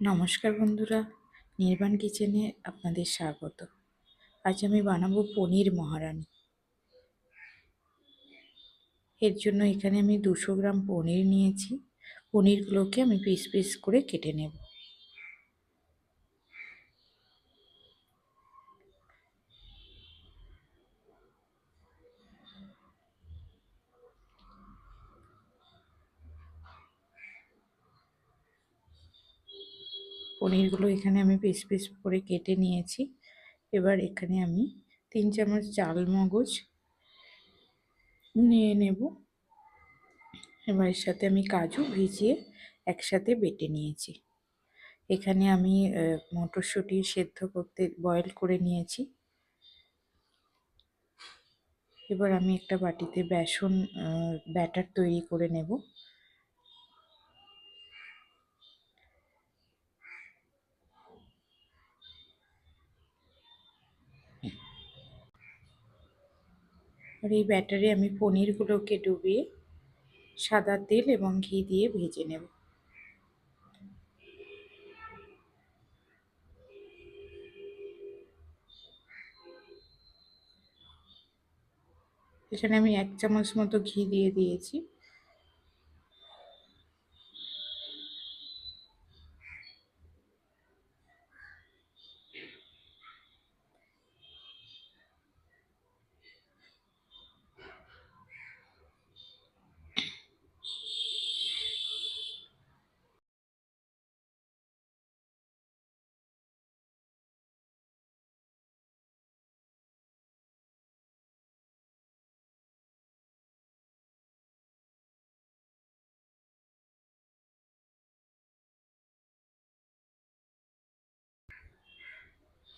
নমস্কার বন্ধুরা, নির্বাণ কিচেনে আপনাদের স্বাগত। আজ আমি বানাবো পনির মহারানি। এর জন্য এখানে আমি দুশো গ্রাম পনির নিয়েছি। পনিরগুলোকে আমি পিস পিস করে কেটে নেব। পনিরগুলো এখানে আমি পিস পিস করে কেটে নিয়েছি। এবার এখানে আমি তিন চামচ চাল মগজ নিয়ে নেব। এবার এর সাথে আমি কাজু ভিজিয়ে একসাথে বেটে নিয়েছি। এখানে আমি মটরশুঁটি সেদ্ধ করতে বয়েল করে নিয়েছি। এবার আমি একটা বাটিতে বেসন ব্যাটার তৈরি করে নেব। আর এই ব্যাটারে আমি পনিরগুলোকে ডুবিয়ে সাদা তেল এবং ঘি দিয়ে ভেজে নেব। এখানে আমি এক চামচ মতো ঘি দিয়ে দিয়েছি।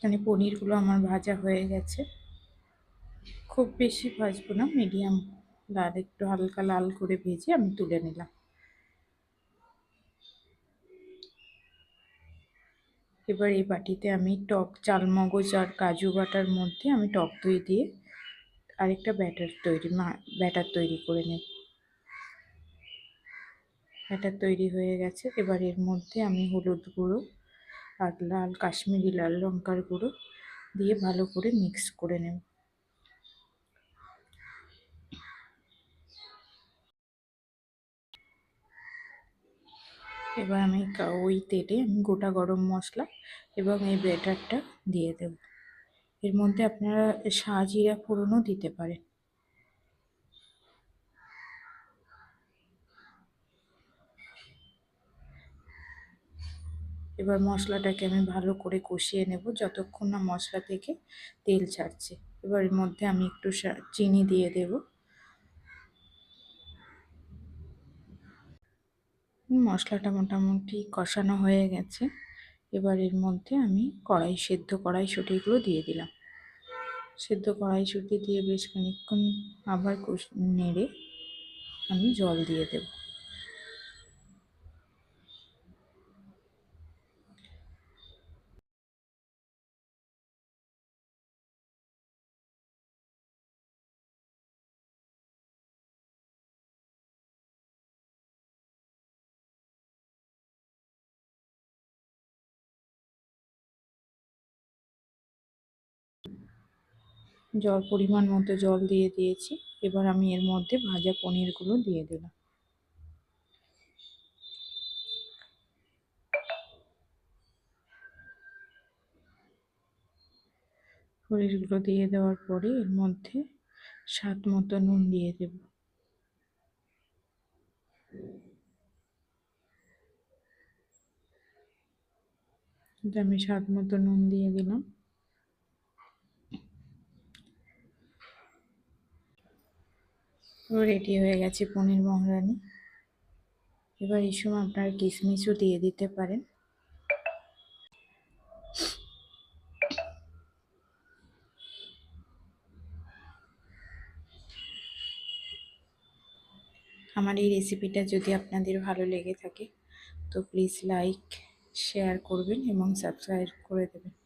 এখানে পনিরগুলো আমার ভাজা হয়ে গেছে। খুব বেশি ভাজবো না মিডিয়াম লাল একটু হালকা লাল করে ভেজে আমি তুলে নিলাম। এবার এই বাটিতে আমি টক, চালমগজ আর কাজু বাটার মধ্যে আমি টক দই দিয়ে আরেকটা ব্যাটার তৈরি, মা, ব্যাটার তৈরি করে নেব। ব্যাটার তৈরি হয়ে গেছে। এবার এর মধ্যে আমি হলুদ গুঁড়ো আর লাল কাশ্মীরি লাল লঙ্কার গুঁড়ো দিয়ে ভালো করে মিক্স করে নেব। এবার আমি ওই তেলে আমি গোটা গরম মশলা এবং এই ব্যাটারটা দিয়ে দেব। এর মধ্যে আপনারা সাজিরা ফোড়নও দিতে পারেন। এবার মশলাটাকে আমি ভালো করে কষিয়ে নেব যতক্ষণ না মশলা থেকে তেল ছাড়ছে। এবার এর মধ্যে আমি একটু চিনি দিয়ে দেব। মশলাটা মোটামুটি কষানো হয়ে গেছে। এবার এর মধ্যে আমি কড়াই, সেদ্ধ কড়াইশুঁটিগুলো দিয়ে দিলাম। সেদ্ধ কড়াইশুঁটি দিয়ে বেশ খানিক্ষণ আবার কষ, নেড়ে আমি জল দিয়ে দেবো। জল পরিমাণ মতো জল দিয়ে দিয়েছি। এবার আমি এর মধ্যে ভাজা পনিরগুলো দিয়ে দিলাম। পনিরগুলো দিয়ে দেওয়ার পরে এর মধ্যে স্বাদ মতো নুন দিয়ে দেব। আমি স্বাদ মতো নুন দিয়ে দিলাম। রেডি হয়ে গেছে পনির মহারানি। এবার এই সময় আপনারা কিশমিশও দিয়ে দিতে পারেন। আমার এই রেসিপিটা যদি আপনাদের ভালো লেগে থাকে, তো প্লিজ লাইক শেয়ার করবেন এবং সাবস্ক্রাইব করে দেবেন।